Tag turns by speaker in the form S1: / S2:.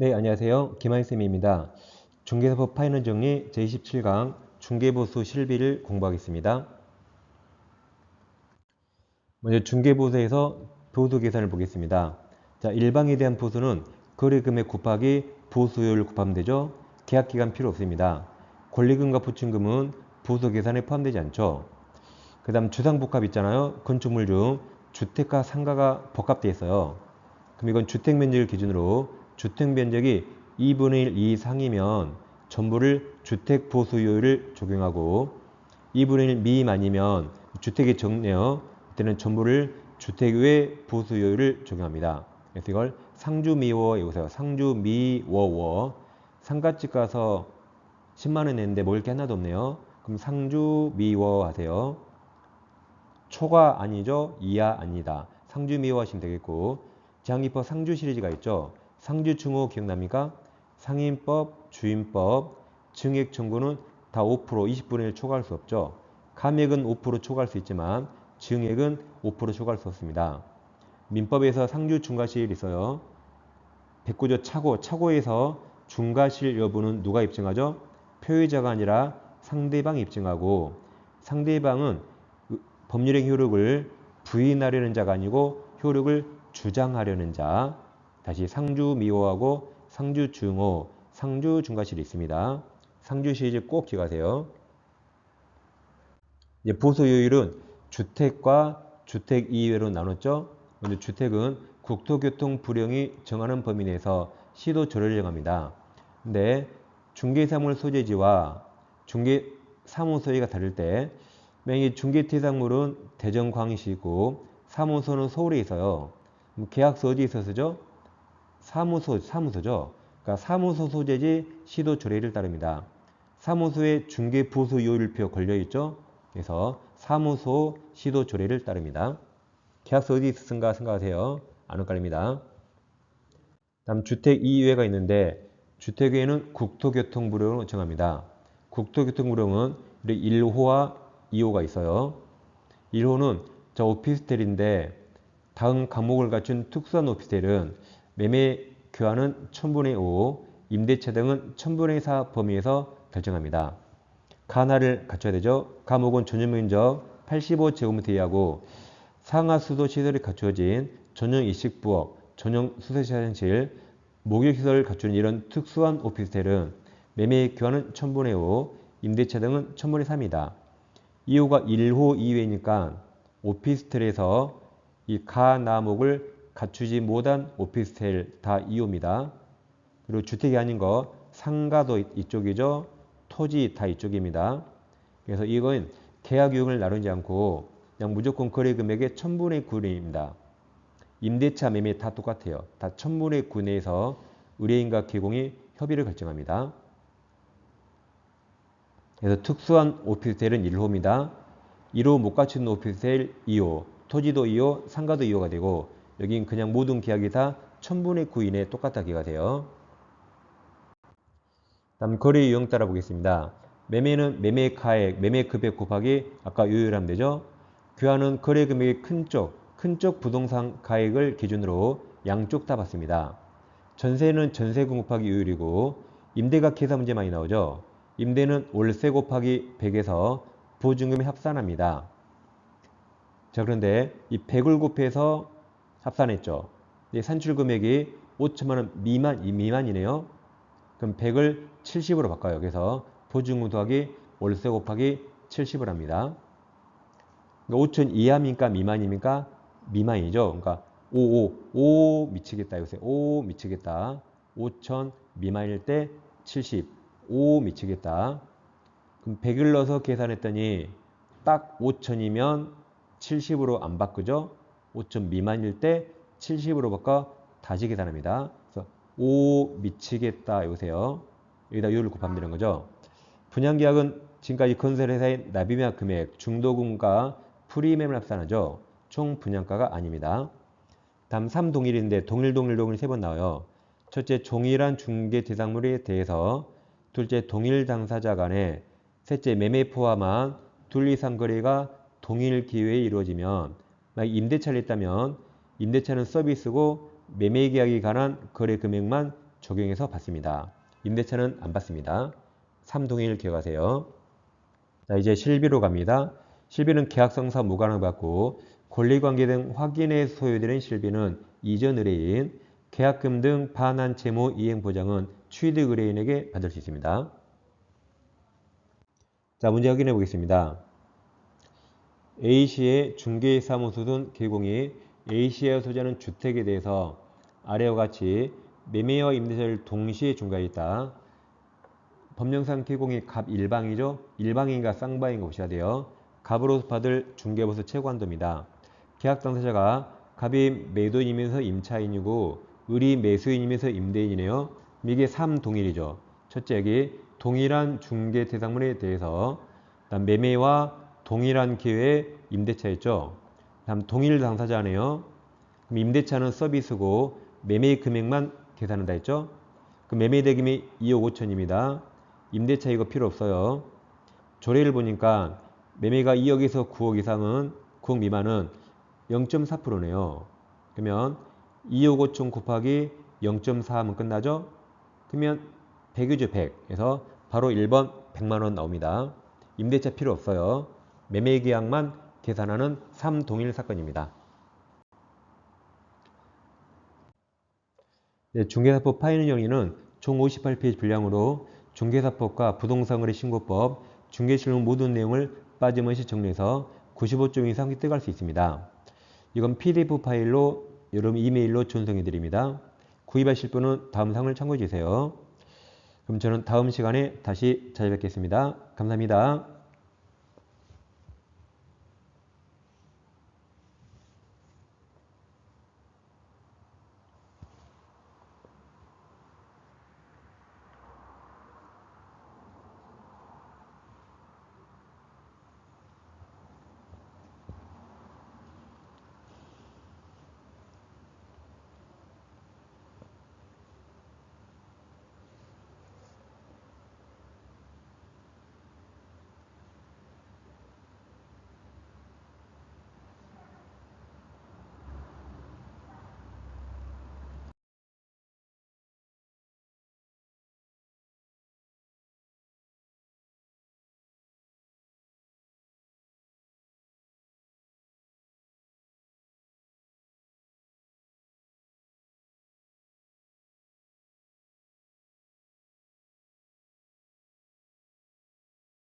S1: 네, 안녕하세요. 김한쌤입니다. 중개사법 파이널 정리 제27강 중개보수 실비를 공부하겠습니다. 먼저 중개보수에서 보수 계산을 보겠습니다. 자, 일방에 대한 보수는 거래금액 곱하기 보수요율 곱하면 되죠. 계약기간 필요 없습니다. 권리금과 보충금은 보수 계산에 포함되지 않죠. 그 다음 주상복합 있잖아요. 건축물 중 주택과 상가가 복합되어 있어요. 그럼 이건 주택 면적을 기준으로 주택 면적이 2분의 1 이상이면 전부를 주택 보수요율을 적용하고 2분의 1 미만이면 주택이 적네요. 이때는 전부를 주택 외 보수요율을 적용합니다. 그래서 이걸 상주미워 여기서 상주미워워 상가집 가서 10만원 냈는데 먹을 게 하나도 없네요. 그럼 상주미워 하세요. 초가 아니죠. 이하 아니다. 상주미워 하시면 되겠고 제한기법 상주 시리즈가 있죠. 상주증오 기억납니까? 상인법, 주인법, 증액 청구는 다 5% 20분의 1 초과할 수 없죠. 감액은 5% 초과할 수 있지만 증액은 5% 초과할 수 없습니다. 민법에서 상주 중과실 있어요. 백구조 차고, 차고에서 중과실 여부는 누가 입증하죠? 표의자가 아니라 상대방이 입증하고 상대방은 법률행 효력을 부인하려는 자가 아니고 효력을 주장하려는 자 다시 상주 미호하고 상주 중호, 상주 중과실이 있습니다. 상주 시리즈 꼭 기억하세요. 이제 보수요율은 주택과 주택 이외로 나눴죠. 먼저 주택은 국토교통 불용이 정하는 범위 내에서 시도 조례를 정합니다. 근데 중개사물 소재지와 중개사무소가 다를 때 만약에 중개대상물은 대전 광시이고 사무소는 서울에 있어요. 계약서 어디에 있어서죠? 사무소, 사무소죠. 그러니까 사무소 소재지 시도 조례를 따릅니다. 사무소에 중개 보수 요율표 걸려 있죠. 그래서 사무소 시도 조례를 따릅니다. 계약서 어디 있었는가 생각하세요. 안 헷갈립니다. 다음 주택 이외가 있는데 주택 외에는 국토교통부령을 정합니다. 국토교통부령은 1호와 2호가 있어요. 1호는 저 오피스텔인데 다음 과목을 갖춘 특수한 오피스텔은 매매 교환은 1000분의 5, 임대차 등은 1000분의 4 범위에서 결정합니다. 가나를 갖춰야 되죠. 감옥은 전용 면적 85제곱미터 이하고 상하수도 시설이 갖추어진 전용 이식부엌, 전용 수세샤실, 목욕시설을 갖추는 이런 특수한 오피스텔은 매매 교환은 1000분의 5, 임대차 등은 1000분의 3이다. 2호가 1호 2회니까 오피스텔에서 이 가나목을 갖추지 못한 오피스텔 다 2호입니다. 그리고 주택이 아닌 거 상가도 이쪽이죠. 토지 다 이쪽입니다. 그래서 이건 계약 유형을 나누지 않고 그냥 무조건 거래 금액의 1000분의 9입니다. 임대차 매매 다 똑같아요. 다 1000분의 9 내에서 의뢰인과 개공이 협의를 결정합니다. 그래서 특수한 오피스텔은 1호입니다. 1호 못 갖춘 오피스텔 2호, 토지도 2호, 상가도 2호가 되고 여긴 그냥 모든 계약이 다 1000분의 9 이내 똑같다기가 돼요. 다음 거래 유형 따라 보겠습니다. 매매는 매매 가액, 매매 금액 곱하기 아까 요율하면 되죠. 교환은 거래 금액의 큰 쪽, 큰 쪽 부동산 가액을 기준으로 양쪽 다 봤습니다. 전세는 전세금 곱하기 요율이고 임대가 계산 문제 많이 나오죠. 임대는 월세 곱하기 100에서 보증금이 합산합니다. 자 그런데 이 100을 곱해서 합산했죠. 산출 금액이 5천만 원 미만 미만이네요. 그럼 100을 70으로 바꿔요. 그래서 보증금 더하기 월세 곱하기 70을 합니다. 그러니까 5천 이하입니까 미만입니까? 미만이죠. 그러니까 5, 5, 5 미치겠다. 요새 5 미치겠다. 5천 미만일 때 70, 5 미치겠다. 그럼 100을 넣어서 계산했더니 딱 5천이면 70으로 안 바꾸죠? 5점 미만일 때 70으로 바꿔 다시 계산합니다. 그래서 5 미치겠다 여보세요. 여기다 요를 곱하면 되는 거죠. 분양계약은 지금까지 건설 회사의 납입약 금액, 중도금과 프리미엄을 합산하죠. 총 분양가가 아닙니다. 다음 3동일인데 동일 동일 동일 세 번 나와요. 첫째 종일한 중개 대상물에 대해서 둘째 동일 당사자 간에 셋째 매매 포함한 둘 이상 거래가 동일 기회에 이루어지면 임대차를 했다면 임대차는 서비스고 매매 계약에 관한 거래 금액만 적용해서 받습니다. 임대차는 안 받습니다. 3동일 기억하세요. 자, 이제 실비로 갑니다. 실비는 계약성사 무관을 받고 권리관계 등 확인에 소요되는 실비는 이전 의뢰인, 계약금 등 반환 채무 이행 보장은 취득 의뢰인에게 받을 수 있습니다. 자, 문제 확인해 보겠습니다. A씨의 중개사무소 등 개공이 A씨의 소재하는 주택에 대해서 아래와 같이 매매와 임대차를 동시에 중개했다. 법령상 개공이 갑 일방이죠. 일방인가 쌍방인가 보셔야 돼요. 갑으로 받을 중개보수 최고 한도입니다. 계약 당사자가 갑이 매도인이면서 임차인이고 을이 매수인이면서 임대인이네요. 이게 3동일이죠. 첫째 여기 동일한 중개 대상물에 대해서 매매와 동일한 기회의 임대차였죠. 다음 동일 당사자네요. 그럼 임대차는 서비스고 매매 금액만 계산한다 했죠. 그 매매 대금이 2억 5천입니다. 임대차 이거 필요 없어요. 조례를 보니까 매매가 2억에서 9억 이상은 9억 미만은 0.4%네요. 그러면 2억 5천 곱하기 0.4 하면 끝나죠? 그러면 100이죠 100. 그래서 바로 1번 100만 원 나옵니다. 임대차 필요 없어요. 매매 계약만 계산하는 3동일 사건입니다. 네, 중개사법 파이는 영리는 총 58페이지 분량으로 중개사법과 부동산거래 신고법, 중개실무 모든 내용을 빠짐없이 정리해서 95점 이상 획득할 수 있습니다. 이건 PDF 파일로 여러분 이메일로 전송해 드립니다. 구입하실 분은 다음 상을 참고해 주세요. 그럼 저는 다음 시간에 다시 찾아뵙겠습니다. 감사합니다.